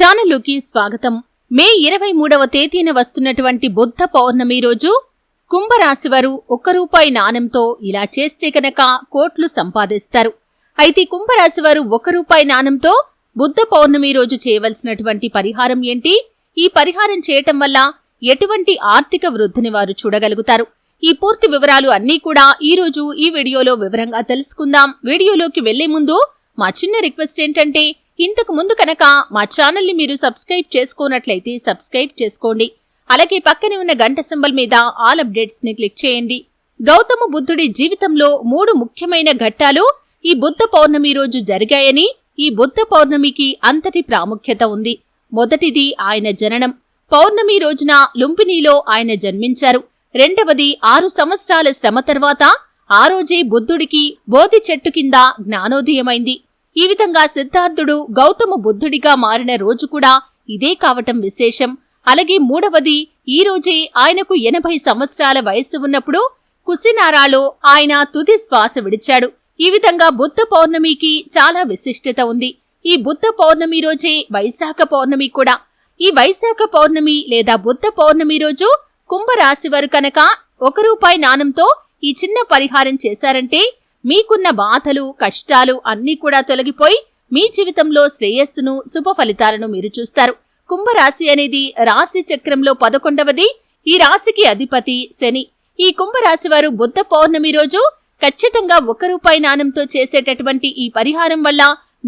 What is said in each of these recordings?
ఛానలుకి స్వాగతం. మే ఇరవై మూడవ తేదీన వస్తున్నటువంటి బుద్ధ పౌర్ణమి రోజు కుంభరాశివారు ఒక్క రూపాయి నాణెంతో ఇలా చేస్తే కనుక కోట్లు సంపాదిస్తారు. అయితే కుంభరాశివారు ఒక్క రూపాయి నాణెంతో బుద్ధ పౌర్ణమి రోజు చేయవలసినటువంటి పరిహారం ఏంటి? ఈ పరిహారం చేయటం వల్ల ఎటువంటి ఆర్థిక వృద్ధిని వారు చూడగలుగుతారు? ఈ పూర్తి వివరాలు అన్నీ కూడా ఈ రోజు ఈ వీడియోలో వివరంగా తెలుసుకుందాం. వీడియోలోకి వెళ్ళే ముందు మా చిన్న రిక్వెస్ట్ ఏంటంటే ఇంతకు ముందు కనుక మా ఛానల్ని మీరు సబ్స్క్రైబ్ చేసుకున్నట్లయితే సబ్స్క్రైబ్ చేసుకోండి. అలాగే పక్కనే ఉన్న గంట సింబల్ మీద ఆల్ అప్డేట్స్ని క్లిక్ చేయండి. గౌతమ బుద్ధుడి జీవితంలో మూడు ముఖ్యమైన ఘట్టాలు ఈ బుద్ధ పౌర్ణమి రోజు జరిగాయని ఈ బుద్ధ పౌర్ణమికి అంతటి ప్రాముఖ్యత ఉంది. మొదటిది ఆయన జననం. పౌర్ణమి రోజున లుంపినీలో ఆయన జన్మించారు. రెండవది ఆరు సంవత్సరాల శ్రమ తర్వాత ఆ రోజే బుద్ధుడికి బోధి చెట్టు కింద జ్ఞానోదయమైంది. ఈ విధంగా సిద్ధార్థుడు గౌతమ బుద్ధుడిగా మారిన రోజు కూడా ఇదే కావటం విశేషం. అలాగే మూడవది ఈ రోజే ఆయనకు ఎనభై సంవత్సరాల వయస్సు ఉన్నప్పుడు కుసినారాలో ఆయన తుది శ్వాస విడిచాడు. ఈ విధంగా బుద్ధ పౌర్ణమికి చాలా విశిష్టత ఉంది. ఈ బుద్ధ పౌర్ణమి రోజే వైశాఖ పౌర్ణమి కూడా. ఈ వైశాఖ పౌర్ణమి లేదా బుద్ధ పౌర్ణమి రోజు కుంభరాశి వారు కనుక ఒక రూపాయి నాణంతో ఈ చిన్న పరిహారం చేశారంటే మీకున్న బాధలు కష్టాలు అన్నీ కూడా తొలగిపోయి మీ జీవితంలో శ్రేయస్సును శుభ ఫలితాలను మీరు చూస్తారు. కుంభరాశి అనేది రాశి చక్రంలో పదకొండవది. ఈ రాశికి అధిపతి శని. ఈ కుంభరాశి వారు బుద్ధ పౌర్ణమి రోజు ఖచ్చితంగా ఒక రూపాయి నాణంతో చేసేటటువంటి ఈ పరిహారం వల్ల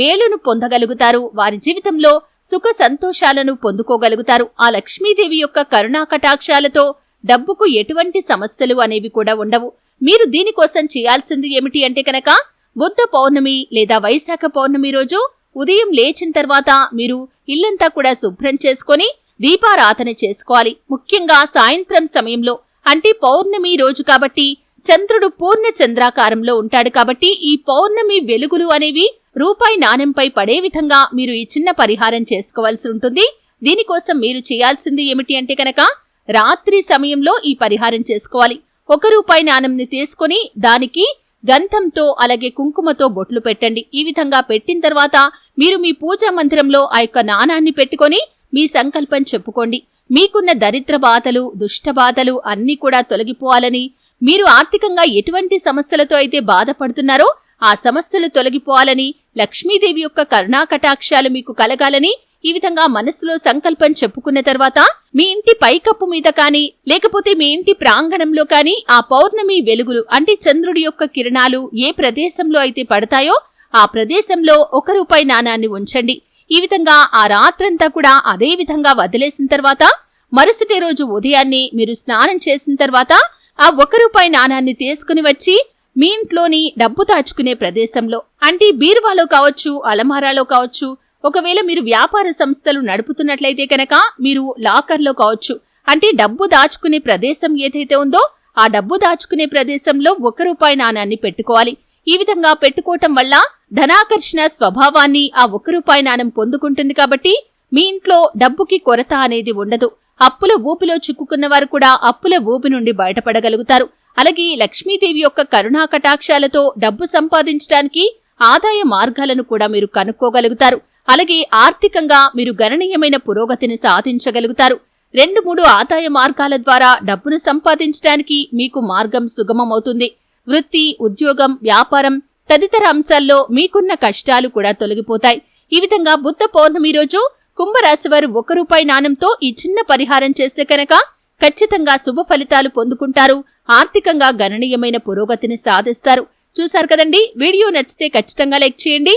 మేలును పొందగలుగుతారు. వారి జీవితంలో సుఖ సంతోషాలను పొందుకోగలుగుతారు. ఆ లక్ష్మీదేవి యొక్క కరుణా కటాక్షాలతో డబ్బుకు ఎటువంటి సమస్యలు అనేవి కూడా ఉండవు. మీరు దీనికోసం చేయాల్సింది ఏమిటి అంటే కనుక బుద్ధ పౌర్ణమి లేదా వైశాఖ పౌర్ణమి రోజు ఉదయం లేచిన తర్వాత మీరు ఇల్లంతా కూడా శుభ్రం చేసుకొని దీపారాధన చేసుకోవాలి. ముఖ్యంగా సాయంత్రం సమయంలో అంటే పౌర్ణమి రోజు కాబట్టి చంద్రుడు పూర్ణ చంద్రాకారంలో ఉంటాడు కాబట్టి ఈ పౌర్ణమి వెలుగులు అనేవి రూపాయి నాణెంపై పడే విధంగా మీరు ఈ చిన్న పరిహారం చేసుకోవాల్సి ఉంటుంది. దీనికోసం మీరు చేయాల్సింది ఏమిటి అంటే కనుక రాత్రి సమయంలో ఈ పరిహారం చేసుకోవాలి. ఒక రూపాయి నాణంని తీసుకొని దానికి గంధంతో అలాగే కుంకుమతో బొట్లు పెట్టండి. ఈ విధంగా పెట్టిన తర్వాత మీరు మీ పూజా మందిరంలో ఆ యొక్క నాణాన్ని పెట్టుకొని మీ సంకల్పం చెప్పుకోండి. మీకున్న దరిద్ర బాధలు దుష్ట బాధలు అన్నీ కూడా తొలగిపోవాలని మీరు ఆర్థికంగా ఎటువంటి సమస్యలతో అయితే బాధపడుతున్నారో ఆ సమస్యలు తొలగిపోవాలని లక్ష్మీదేవి యొక్క కరుణాకటాక్షాలు మీకు కలగాలని ఈ విధంగా మనసులో సంకల్పం చెప్పుకున్న తర్వాత మీ ఇంటి పైకప్పు మీద కానీ లేకపోతే మీ ఇంటి ప్రాంగణంలో కానీ ఆ పౌర్ణమి వెలుగులు అంటే చంద్రుడి యొక్క కిరణాలు ఏ ప్రదేశంలో అయితే పడతాయో ఆ ప్రదేశంలో ఒక రూపాయి నాణాన్ని ఉంచండి. ఈ విధంగా ఆ రాత్రంతా కూడా అదే విధంగా వదిలేసిన తర్వాత మరుసటి రోజు ఉదయాన్నే మీరు స్నానం చేసిన తర్వాత ఆ ఒక రూపాయి నాణాన్ని తీసుకుని వచ్చి మీ ఇంట్లోని డబ్బు దాచుకునే ప్రదేశంలో అంటే బీరువాలో కావచ్చు అలమారాలో కావచ్చు ఒకవేళ మీరు వ్యాపార సంస్థలు నడుపుతున్నట్లయితే కనుక మీరు లాకర్లో కావచ్చు. అంటే డబ్బు దాచుకునే ప్రదేశం ఏదైతే ఉందో ఆ డబ్బు దాచుకునే ప్రదేశంలో ఒక రూపాయి నాణాన్ని పెట్టుకోవాలి. ఈ విధంగా పెట్టుకోవటం వల్ల ధనాకర్షణ స్వభావాన్ని ఆ ఒక రూపాయి నాణం పొందుకుంటుంది కాబట్టి మీ ఇంట్లో డబ్బుకి కొరత అనేది ఉండదు. అప్పుల ఊపిలో చిక్కుకున్న వారు కూడా అప్పుల ఊపి నుండి బయటపడగలుగుతారు. అలాగే లక్ష్మీదేవి యొక్క కరుణా కటాక్షాలతో డబ్బు సంపాదించడానికి ఆదాయ మార్గాలను కూడా మీరు కనుక్కోగలుగుతారు. అలాగే ఆర్థికంగా మీరు గణనీయమైన పురోగతిని సాధించగలుగుతారు. రెండు మూడు ఆదాయ మార్గాల ద్వారా డబ్బును సంపాదించడానికి మీకు మార్గం సుగమమవుతుంది. వృత్తి ఉద్యోగం వ్యాపారం తదితర అంశాల్లో మీకున్న కష్టాలు కూడా తొలగిపోతాయి. ఈ విధంగా బుద్ధ పౌర్ణమి రోజు కుంభరాశివారు ఒక రూపాయి నాణంతో ఈ చిన్న పరిహారం చేస్తే కనుక ఖచ్చితంగా శుభ ఫలితాలు పొందుకుంటారు. ఆర్థికంగా గణనీయమైన పురోగతిని సాధిస్తారు. చూశారు కదండి? వీడియో నచ్చితే ఖచ్చితంగా లైక్ చేయండి.